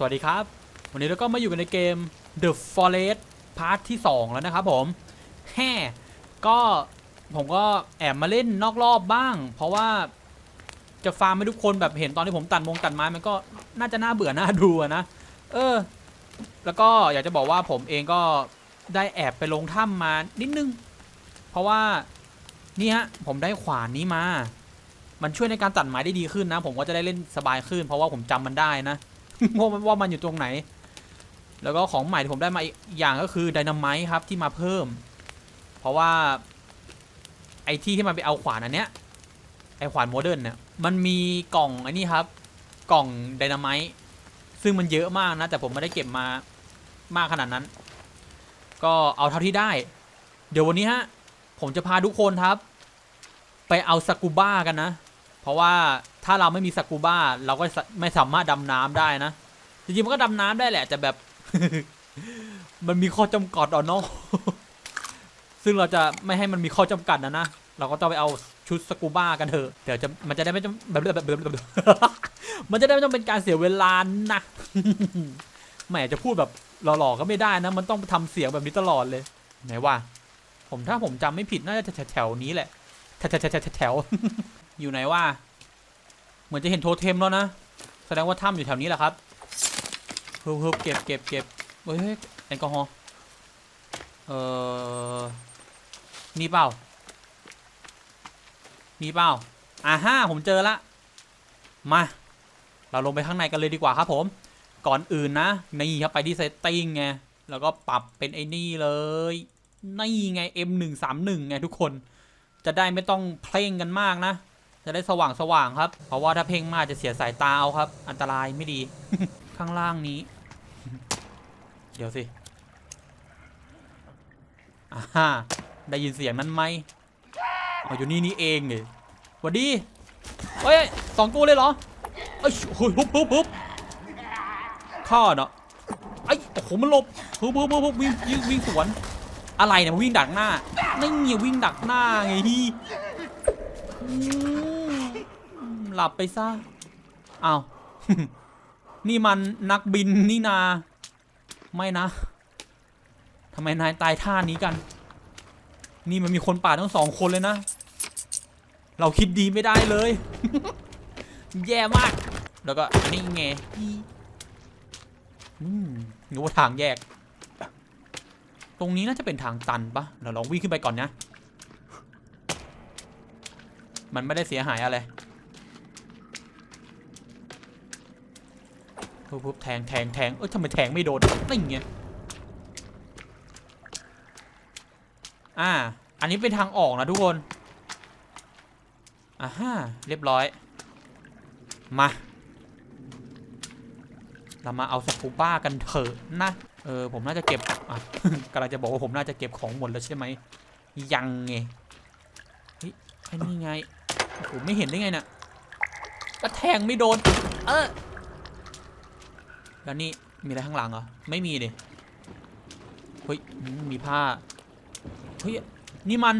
สวัสดีครับ วันนี้เราก็มาอยู่กันในเกม The Forest พาร์ทที่ 2 แล้วนะครับผมแฮ่ก็ผมก็แอบมาเล่นนอกรอบบ้าง เพราะว่าจะฟาร์มให้ทุกคนแบบเห็นตอนที่ผมตัดมงตัดไม้มันก็น่าจะน่าเบื่อน่าดูนะ เออ แล้วก็อยากจะบอกว่าผมเองก็ได้แอบไปลงถ้ำมานิดนึง เพราะว่านี่ฮะผมได้ขวานนี้มา มันช่วยในการตัดไม้ได้ดีขึ้นนะ ผมก็จะได้เล่นสบายขึ้น เพราะว่าผมจำมันได้นะ ว่ามันว่ามันอยู่ตรงไหน แล้วก็ของใหม่ที่ผมได้มาอีกอย่างก็คือไดนาไมต์ครับที่มาเพิ่ม เพราะว่า ไอ้ที่ที่มันไปเอาขวานอันเนี้ยไอ้ขวานโมเดิร์นเนี่ยมันมีกล่องอ้นี่ครับ กล่องไดนาไมต์ซึ่งมันเยอะมากนะ แต่ผมไม่ได้เก็บมามากขนาดนั้น ก็เอาเท่าที่ได้ เดี๋ยววันนี้ฮะผมจะพาทุกคนครับ ไปเอาสกูบ้ากันนะ ราะว่าถ้าเราไม่มีสกูบ้าเราก็ไม่สามารถดำน้ำได้นะ จริงๆมันก็ดำน้ำได้แหละแต่แบบ มันมีข้อจำกัดอะเนาะซึ่งเราจะไม่ให้มันมีข้อจำกัดนะนะ เราก็ต้องไปเอาชุดสกูบ้ากันเถอะ เดี๋ยวจะมันจะได้ไม่ต้องแบบแบบแบบแบบมันจะได้ไม่ต้องเป็นการเสียเวลานะแหมจะพูดแบบหล่อๆก็ไม่ได้นะ มันต้องทำเสียงแบบนี้ตลอดเลย ไหนว่า ผมถ้าผมจำไม่ผิดน่าจะแถวๆนี้แหละแถวๆ อยู่ไหนว่า เหมือนจะเห็นโทเทมแล้วนะ แสดงว่าถ้ำอยู่แถวนี้แหละครับเฮ้ยเฮ้ยเก็บเก็บเก็บเฮ้ยเฮ้ยแอลกอฮอล์เอ่อมีเปล่ามีเปล่าอ่าฮ่าผมเจอละ มา เราลงไปข้างในกันเลยดีกว่าครับผม ก่อนอื่นนะ นี่ครับไปที่เซตติ้งไง แล้วก็ปรับเป็นไอ้นี่เลย นี่ไง M131 ไงทุกคน จะได้ไม่ต้องเพ่งกันมากนะ จะได้สว่างสว่างๆครับ เพราะว่าถ้าเพ่งมากจะเสียสายตาเอาครับ อันตรายไม่ดี ข้างล่างนี้ เดี๋ยวสิอ่าฮะได้ยินเสียงนั้นไหมอ๋ออยู่นี่นี่เองเลยหวัดดีเฮ้ยสองตัวเลยเหรอเอ้ยหุบหุบหุบหุบข้าเนาะไอ้โอ้โหมันหลบหุบหุบหุบหุบวิ่งวิ่งวิ่งสวน อะไรเนี่ยมันวิ่งดักหน้าไม่เงียวิ่งดักหน้าไงฮี หลับไปซะอ้าว นี่มันนักบินนี่นา ไม่นะทำไมนายตายท่านี้กัน นี่มันมีคนป่าทั้งสองคนเลยนะ เราคิดดีไม่ได้เลย แย่มาก แล้วก็นี่ไงอืมนึกว่าทางแยก ตรงนี้น่าจะเป็นทางตันปะเราลองวิ่งขึ้นไปก่อนนะ มันไม่ได้เสียหายอะไร ปุ๊บปุ๊บแทงแทงแทงเอ้ยทำไมแทงไม่โดนนี่ไงอ่า อันนี้เป็นทางออกนะทุกคนอ่าฮะเรียบร้อย มา เรามาเอาสกูบ้ากันเถอะนะ เออ ผมน่าจะเก็บอะกำลังจะบอกว่าผมน่าจะเก็บของหมดแล้วใช่ไหม ยังไงเฮ้ยไอ้นี่ไงโอ้โหไม่เห็นได้ไงนี่ยก็แทงไม่โดน เออ แล้วนี่มีอะไรข้างหลังเหรอ ไม่มีดิเฮ้ยมีผ้า เฮ้ย นี่มัน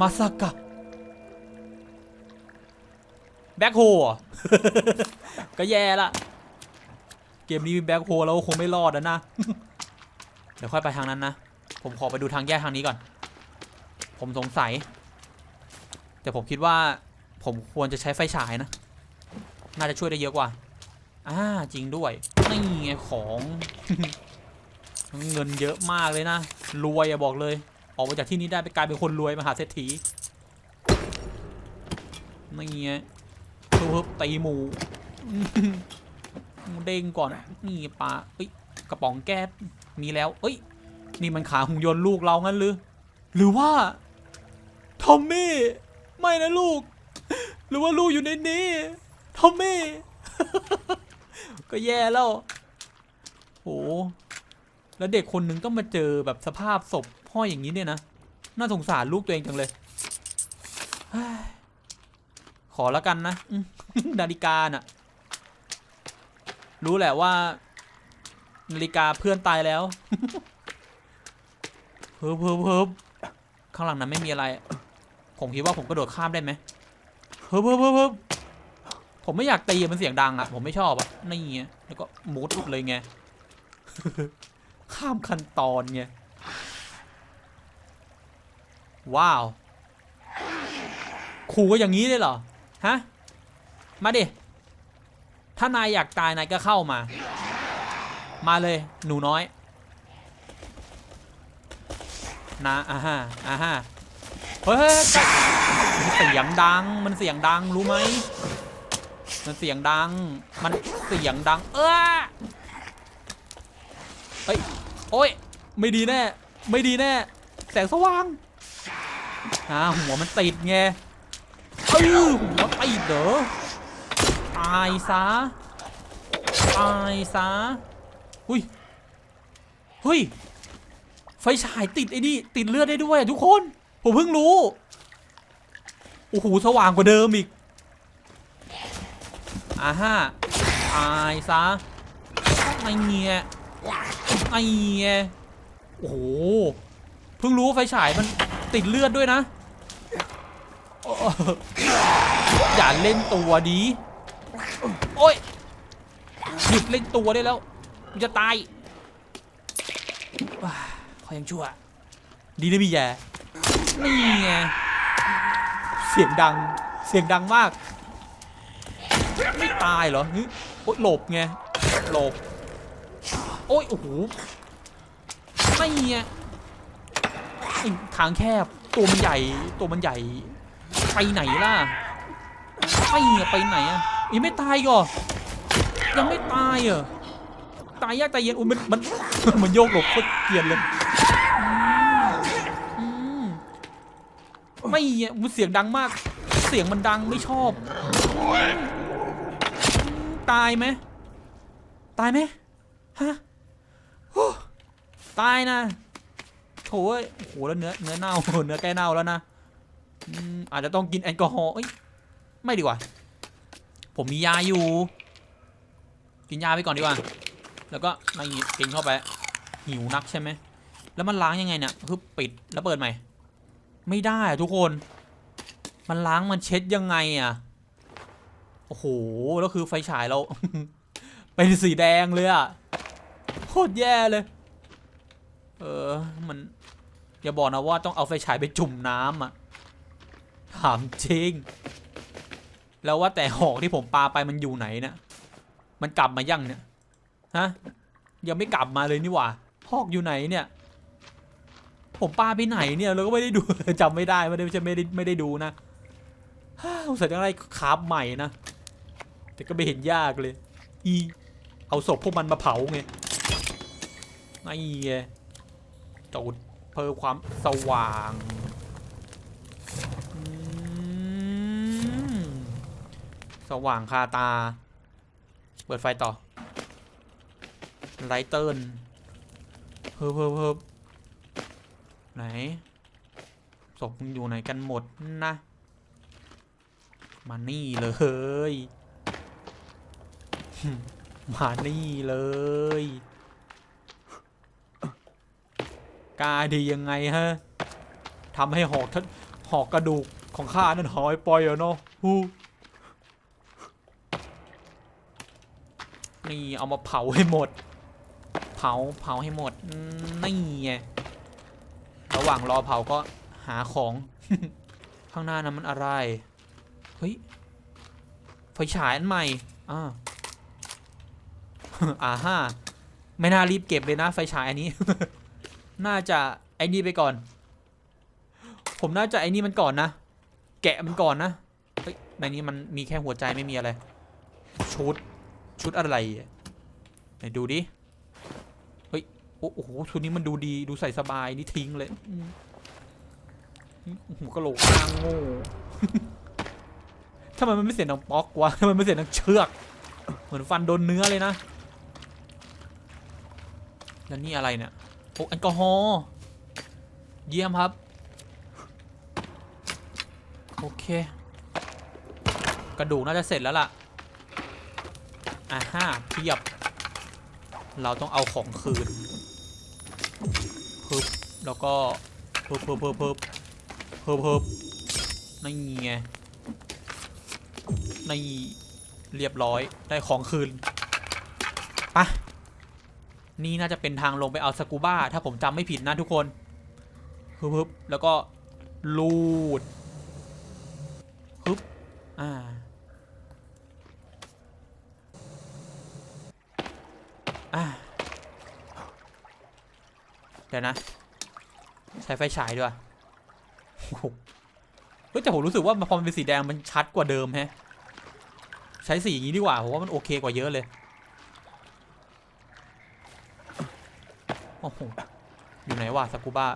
มาสากะแบ็คโฮอะก็แย่ละ เกมนี้มีแบ็คโฮแล้วคงไม่รอดนะ เดี๋ยวค่อยไปทางนั้นนะ ผมขอไปดูทางแยกทางนี้ก่อน ผมสงสัย แต่ผมคิดว่าผมควรจะใช้ไฟฉายนะ น่าจะช่วยได้เยอะกว่า อ่าจริงด้วยนี่ไงของเงินเยอะมากเลยนะ รวยอะบอกเลย ออกมาจากที่นี้ได้ไปกลายเป็นคนรวยมหาเศรษฐีนี่ไงทุบตีหมูเด้งก่อนนี่ปลาเอ้ยกระป๋องแก๊สมีแล้ว เอ้ย นี่มันขาหุ่นยนต์ลูกเรางั้นหรือ หรือว่าทอมมี่ไม่นะลูก หรือว่าลูกอยู่ในนี้ทอมมี่ ก็แย่แล้วโหแล้วเด็กคนหนึ่งต้องมาเจอแบบสภาพศพห้ออย่างนี้เนี่ยนะ น่าสงสารลูกตัวเองจังเลย ขอแล้วกันนะนาฬิกาน่ะ รู้แหละว่า นาฬิกาเพื่อนตายแล้วเพิ่มเพิ่มเพิ่มข้างหลังนั้นไม่มีอะไร ผมคิดว่าผมกระโดดข้ามได้ไหมเพิ่มเพิ่มเพิ่มเพิ่ม ผมไม่อยากตีมันเสียงดังอะผมไม่ชอบอะนี่ไงแล้วก็มุดเลยไง ข้ามขั้นตอนไง ว้าวขู่ก็อย่างนี้เลยเหรอ ฮะ มาดิ ถ้านายอยากตายนายก็เข้ามา มาเลย หนูน้อย นะอ่าฮะอ่าฮะเฮ้ยเสียงดัง มันเสียงดังรู้ไหม มันเสียงดัง มันเสียงดัง เออเฮ้ย โอ้ย ไม่ดีแน่ ไม่ดีแน่ แสงสว่างอ่าหัวมันติดไงเออหัวติดเหรอตายซะตายซะหุยเฮ้ยไฟฉายติดไอ้นี่ติดเลือดได้ด้วยทุกคน ผมเพิ่งรู้ โอ้โห สว่างกว่าเดิมอีก อ่าฮะตายซะไอเงี้ยไอเงี้ยโอ้โหเพิ่งรู้ไฟฉายมันติดเลือดด้วยนะ อย่าเล่นตัวดีโอ้ยหยุดเล่นตัวได้แล้วจะตายว้าขอยังชั่ว ดีนะพี่แย่นี่ไงเสียงดังเสียงดังมาก ตายเหรอหึโอ๊ยหลบไงหลบโอ้ยโอ้โหไม่ไงไอ้ทางแคบตัวมันใหญ่ตัวมันใหญ่ไปไหนล่ะไม่ไงไปไหนอะยังไม่ตายก่อยังไม่ตายเหรอตายยากตายเย็นอุ้ยมันมันมันโยกหลบโคตรเกลียนเลยไม่อะมันเสียงดังมาก เสียงมันดังไม่ชอบ ตายไหมตายไหมฮะตายนะโถ่เอ้ยโอ้โหแล้วเนื้อเนื้อเน่าเนื้อใกล้เน่าแล้วนะอืมอาจจะต้องกินแอลกอฮอล์เอ้ยไม่ดีกว่า ผมมียาอยู่ กินยาไปก่อนดีกว่า แล้วก็ไม่กินเข้าไป หิวนักใช่ไหม แล้วมันล้างยังไงเนี่ยคือปิดแล้วเปิดใหม่ ไม่ได้อะทุกคน มันล้างมันเช็ดยังไงอะ โอ้โห แล้วคือไฟฉายเรา เป็นสีแดงเลยอะโคตรแย่เลย เออ มัน อย่าบอกนะว่าต้องเอาไฟฉายไปจุ่มน้ำอะถามจริง แล้วว่าแต่หอกที่ผมปาไปมันอยู่ไหนเนี่ย มันกลับมายังเนี่ย ฮะ ยังไม่กลับมาเลยนี่หว่า หอกอยู่ไหนเนี่ย ผมปาไปไหนเนี่ย เราก็ไม่ได้ดูจำไม่ได้ไม่ได้ไม่ได้ไม่ได้ดูนะสงสัยต้อะไรคาบใหม่นะ แต่ก็ไม่เห็นยากเลย อี เอาศพพวกมันมาเผาไงไอ้ไงจูดเพิ่มความสว่างอืมสว่างคาตา เปิดไฟต่อ ไลท์เติร์นเพิ่มเพิ่มเพิ่มไหนศพมึงอยู่ไหนกันหมดนะ มานี่เลย มานี่เลย กาดียังไงฮะทำให้หอกท่านหอกกระดูกของข้านั่นหายไปอะเนาะฮู้นี่เอามาเผาให้หมด เผาเผาให้หมดอืมนี่ไง ระหว่างรอเผาก็หาของ ข้างหน้านั้นมันอะไร เฮ้ย ไฟฉายอันใหม่ อ่า อ่าฮ่าไม่น่ารีบเก็บเลยนะไฟฉายอันนี้ น่าจะไอ้นี่ไปก่อน ผมน่าจะไอ้นี่มันก่อนนะ แกะมันก่อนนะเฮ้ยในนี้มันมีแค่หัวใจไม่มีอะไร ชุด ชุดอะไรไหนดูดิ เฮ้ย โอ้โหชุดนี้มันดูดี ดูใส่สบายนี่ทิ้งเลยอืมหูกระโหลกข้างโง่ทำไมมันไม่เสียงดังป๊อกวะทำไมมันไม่เสียงดังเชือก เหมือนฟันโดนเนื้อเลยนะ แล้วนี่อะไรเนี่ยโอ้แอลกอฮอล์เยี่ยมครับ โอเค กระดูกน่าจะเสร็จแล้วล่ะอ่าฮ่าเพียบ เราต้องเอาของคืนพึบแล้วก็เพึบเพึบเพึบเพึบเพึบเพึบนี่ไงในเรียบร้อยได้ของคืนไปะ นี่น่าจะเป็นทางลงไปเอาสกูบ้า ถ้าผมจำไม่ผิดนะทุกคนฮึบฮึบแล้วก็ลูดฮึบอ่าอ่าเดี๋ยวนะ ใช้ไฟฉายด้วยเฮ้ยแต่ผมรู้สึกว่าพอมันเป็นสีแดงมันชัดกว่าเดิมแฮะ ใช้สีอย่างนี้ดีกว่าผมว่ามันโอเคกว่าเยอะเลย โอ้โห อยู่ไหนวะสกูบ้า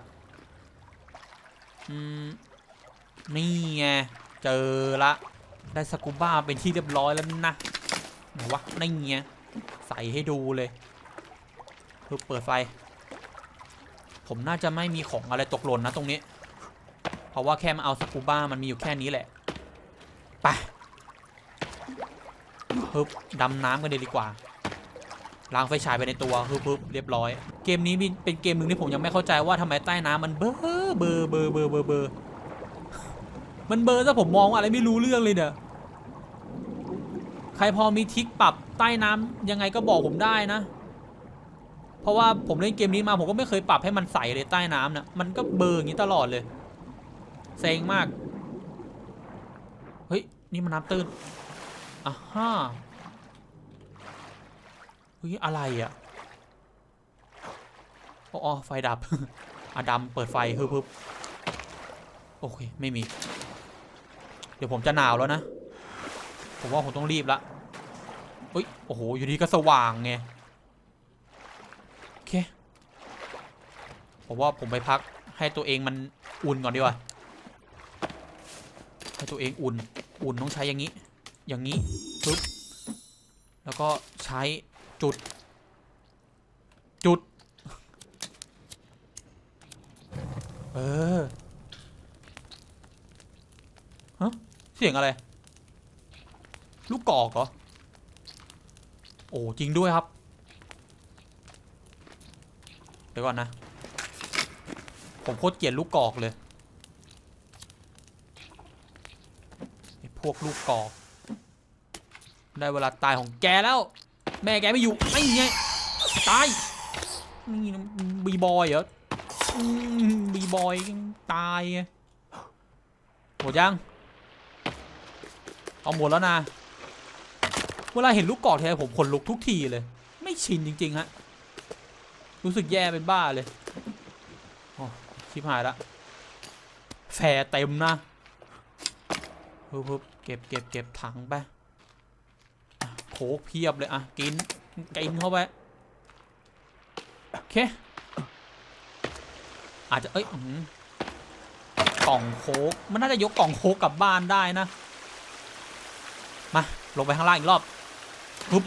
อืม นี่ไง เจอละ ได้สกูบ้าเป็นที่เรียบร้อยแล้วนะไหนวะนี่ไง ใส่ให้ดูเลยเเปิดไฟ ผมน่าจะไม่มีของอะไรตกหล่นนะตรงนี้ เพราะว่าแค่มาเอาสกูบ้ามันมีอยู่แค่นี้แหละ ไปฮึบดำน้ำกันเลยดีกว่า ล้างไฟฉายไปในตัวฮึบฮึบเรียบร้อย เกมนี้เป็นเกมหนึ่งที่ผมยังไม่เข้าใจว่าทำไมใต้น้ำมันเบอร์เบอร์เบอร์เบอร์เบอร์เบอร์มันเบอร์ถ้าผมมองอะไรไม่รู้เรื่องเลยเนี่ยใครพอมีทิกปรับใต้น้ำยังไงก็บอกผมได้นะ เพราะว่าผมเล่นเกมนี้มาผมก็ไม่เคยปรับให้มันใสเลยใต้น้ำนะมันก็เบอร์อย่างนี้ตลอดเลยเซ็งมาก เฮ้ย นี่มันน้ำตื้นอะฮ่า เฮ้ยอะไรอะอ๋ออ๋อไฟดับอะดำเปิดไฟฮึบฮึบโอเค ไม่มี เดี๋ยวผมจะหนาวแล้วนะ ผมว่าผมต้องรีบละเฮ้ย โอ้โห อยู่ดีก็สว่างไง โอเค ผมว่าผมไปพักให้ตัวเองมันอุ่นก่อนดีกว่า ให้ตัวเองอุ่น อุ่นต้องใช้อย่างนี้ อย่างนี้ปึ๊บ แล้วก็ใช้ จุด จุด เออฮะเสียงอะไร ลูกกอกเหรอ โอ้จริงด้วยครับ เดี๋ยวก่อนนะ ผมโคตรเกลียดลูกกอกเลยพวกลูกกอก ได้เวลาตายของแกแล้ว แม่แกไม่อยู่ไม่ไงตายนี่บีบอยเหรอบีบอยตายหมดยังเอาหมดแล้วนะเวลาเห็นลูกกอกทีไรผมขนลุกทุกทีเลย ไม่ชินจริงๆฮะรู้สึกแย่เป็นบ้าเลยโอ้ชิบหายละแฟร์เต็มนะปึ๊บปึ๊บเก็บเก็บเก็บถังไป โคกเพียบเลยอะกินกินเข้าไปโอเคอาจจะเอ้ยกล่องโคกมันน่าจะยกกล่องโคกกลับบ้านได้นะ มาลงไปข้างล่างอีกรอบปุ๊บ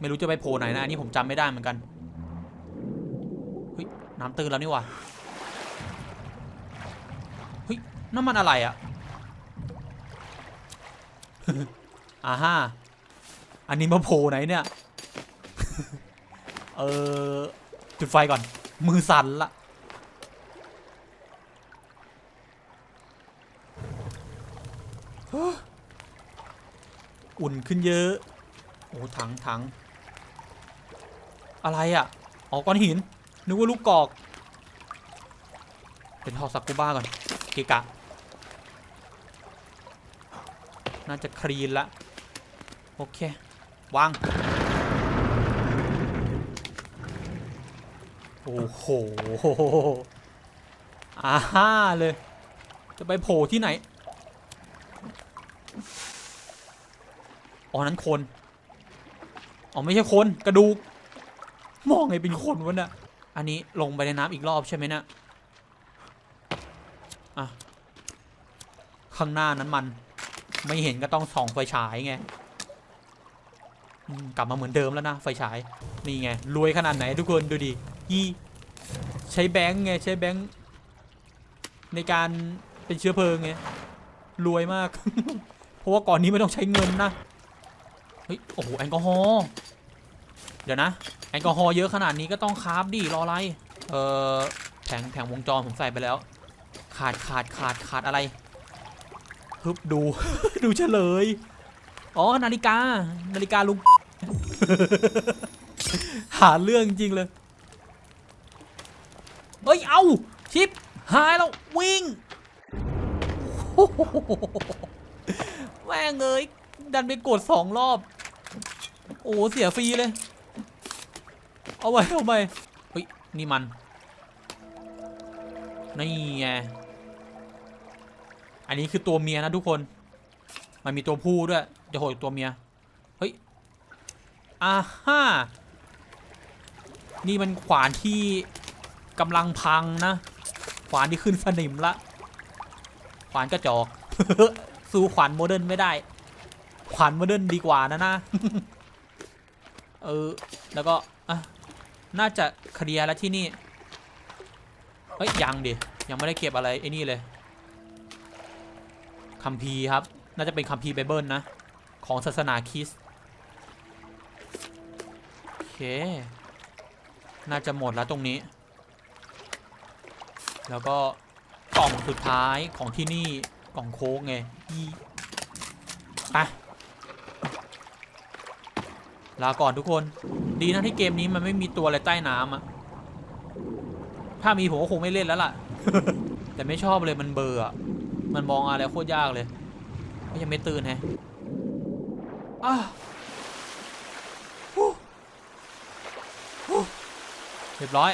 ไม่รู้จะไปโผล่ไหนนะอันนี้ผมจำไม่ได้เหมือนกันเฮ้ยน้ำตื้นแล้วนี่ว่าเฮ้ยน้ำมันอะไรอะอ่าฮ่า อันนี้มาโผล่ไหนเนี่ย เออจุดไฟก่อน มือสั่นละอุ่นขึ้นเยอะ โอ้ถังถังอะไรอะอ๋อก้อนหิน นึกว่าลูกกอก เป็นทอสักกูบ้าก่อน เกะกะ น่าจะคลีนละ โอเค วาง โอ้โหอาฮ่าเลย จะไปโผล่ที่ไหน อ๋อ นั้นคน อ๋อ ไม่ใช่คน กระดูก มองไงเป็นคนวะเนี่ยอันนี้ลงไปในน้ำอีกรอบใช่ไหมเนะอะ ข้างหน้านั้นมัน ไม่เห็นก็ต้องส่องไฟฉายไง กลับมาเหมือนเดิมแล้วนะไฟฉายนี่ไงรวยขนาดไหนทุกคนดูดิยี่ใช้แบงค์ไงใช้แบงค์ในการเป็นเชื้อเพลิงไงรวยมาก เพราะว่าก่อนนี้ไม่ต้องใช้เงินนะเฮ้ยโอ้โหแอลกอฮอล์เดี๋ยวนะแอลกอฮอล์เยอะขนาดนี้ก็ต้องคาร์บดิรออะไรเออแผงแผงวงจรผมใส่ไปแล้ว ขาดขาดขาดขาดอะไรฮึบดู ดูเฉลย อ๋อ นาฬิกา นาฬิกาลุง หาเรื่องจริงเลยเฮ้ยเอาชิปหายแล้ววิ่งโอ้โหแม่งเอ้ยดันไปกดสองรอบ โอ้เสียฟรีเลย เอาไว้เอาไปเฮ้ยนี่มันนี่ไงอันนี้คือตัวเมียนะทุกคน มันมีตัวผู้ด้วยจะโหดตัวเมีย อ่าฮ่านี่มันขวานที่กำลังพังนะ ขวานที่ขึ้นสนิมละ ขวานกระจอกสู้ขวานโมเดิร์นไม่ได้ ขวานโมเดิร์นดีกว่านะนะเออ แล้วก็อะน่าจะเคลียร์แล้วที่นี่ เฮ้ย ยังดิ ยังไม่ได้เก็บอะไรไอ้นี่เลย คัมภีร์ครับ น่าจะเป็นคัมภีร์ไบเบิลนะ ของศาสนาคริสต์ เค น่าจะหมดแล้วตรงนี้ แล้วก็กล่องสุดท้ายของที่นี่กล่องโค้กไงอีไปลาก่อนทุกคน ดีนะที่เกมนี้มันไม่มีตัวอะไรใต้น้ำอะถ้ามีผมก็คงไม่เล่นแล้วล่ะ แต่ไม่ชอบเลยมันเบอร์อะมันมองอะไรโคตรยากเลย ก็ยังไม่ตื่นแฮะอ้าฮู้ฮู้เรียบร้อย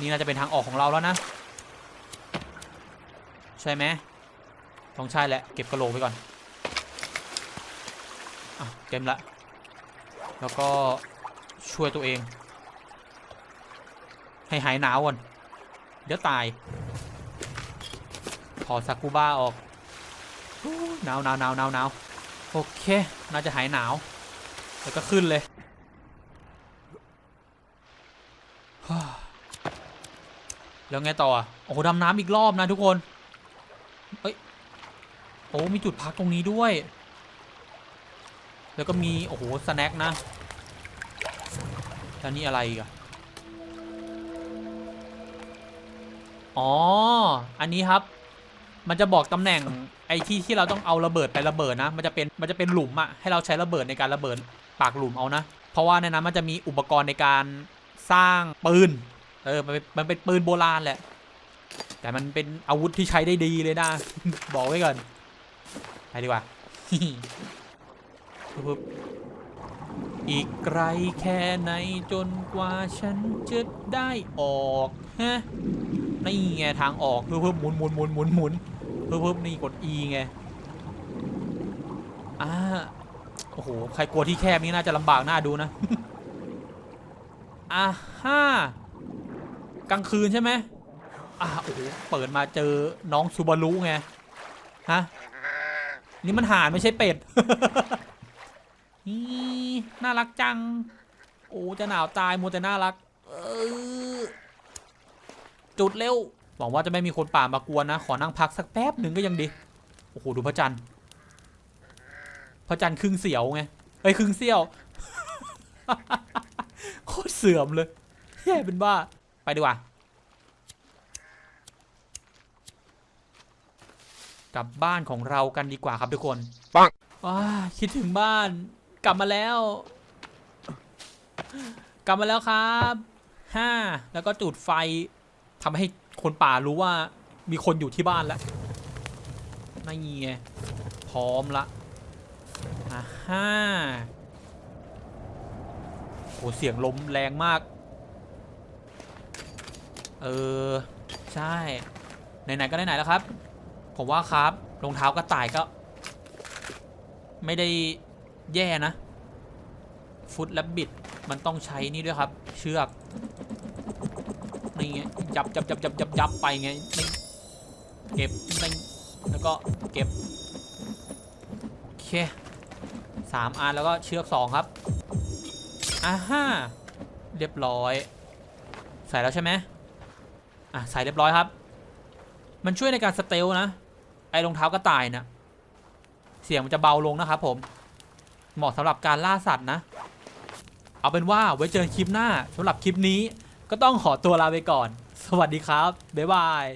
นี่น่าจะเป็นทางออกของเราแล้วนะ ใช่ไหมต้องใช่แหละ เก็บกระโหลกไปก่อนอะเต็มละ แล้วก็ช่วยตัวเอง ให้หายหนาวก่อน เดี๋ยวตาย ถอดซากุบ้าออกหนาวหนาวหนาวหนาวหนาวโอเค น่าจะหายหนาว แล้วก็ขึ้นเลย ฮ่า แล้วไงต่อโอ้โหดำน้ำอีกรอบนะทุกคนเอ้ยโอ้มีจุดพักตรงนี้ด้วย แล้วก็มีโอ้โหสแน็คนะแล้วนี่อะไรอีกอะอ๋อ อันนี้ครับ มันจะบอกตำแหน่งไอ้ที่ที่เราต้องเอาระเบิดไประเบิดนะ มันจะเป็นมันจะเป็นหลุมอะให้เราใช้ระเบิดในการระเบิดปากหลุมเอานะ เพราะว่าในนั้นมันจะมีอุปกรณ์ในการสร้างปืน เออมันเป็นมันเป็นปืนโบราณแหละ แต่มันเป็นอาวุธที่ใช้ได้ดีเลยนะ บอกไว้ก่อน ไปดีกว่า อีกไกลแค่ไหนจนกว่าฉันจะได้ออกฮะนี่ไงทางออกเพิ่มเพิ่มหมุนหมุนหมุนหมุนหมุนเพิ่มเพิ่มนี่กด E ไงอ่าโอ้โห ใครกลัวที่แคบนี่น่าจะลำบากน่าดูนะอ่าฮ่า กลางคืนใช่ไหมอ่าโอ้โหเปิดมาเจอน้องซูบารุไงฮะนี่มันห่านไม่ใช่เป็ดนี่น่ารักจัง โอ้จะหนาวตายมัวแต่น่ารัก เออจุดเร็วหวังว่าจะไม่มีคนป่ามากวนนะ ขอนั่งพักสักแป๊บหนึ่งก็ยังดี โอ้โหดูพระจันทร์พระจันทร์ครึ่งเสียวไงเอ้ยครึ่งเสี้ยวโคตรเสื่อมเลยแย่เป็นบ้า ไปดีกว่า กลับบ้านของเรากันดีกว่าครับทุกคนปังว้าคิดถึงบ้าน กลับมาแล้ว กลับมาแล้วครับห้าแล้วก็จุดไฟทำให้คนป่ารู้ว่ามีคนอยู่ที่บ้านแล้วนี่ไงพร้อมละอ่าห้าโหเสียงลมแรงมาก เออ ใช่ ไหนๆก็ไหนๆแล้วครับ ผมว่าครับรองเท้ากระต่ายก็ ไม่ได้แย่นะ ฟุตและบิด มันต้องใช้นี่ด้วยครับ เชือกนี่ไงจับจับจับจับจับจับไปไงเก็บแล้วก็เก็บ โอเคสามอันแล้วก็เชือกสองครับอ่าฮ่าเรียบร้อย ใส่แล้วใช่ไหม อะใส่เรียบร้อยครับ มันช่วยในการสเตลนะ ไอ้รองเท้ากระต่ายนะเสียงมันจะเบาลงนะครับผม เหมาะสำหรับการล่าสัตว์นะ เอาเป็นว่าไว้เจอคลิปหน้าสำหรับคลิปนี้ ก็ต้องขอตัวลาไปก่อน สวัสดีครับ บ๊ายบาย